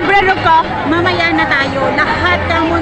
sombrero ko, mamaya na tayo. Lahat ng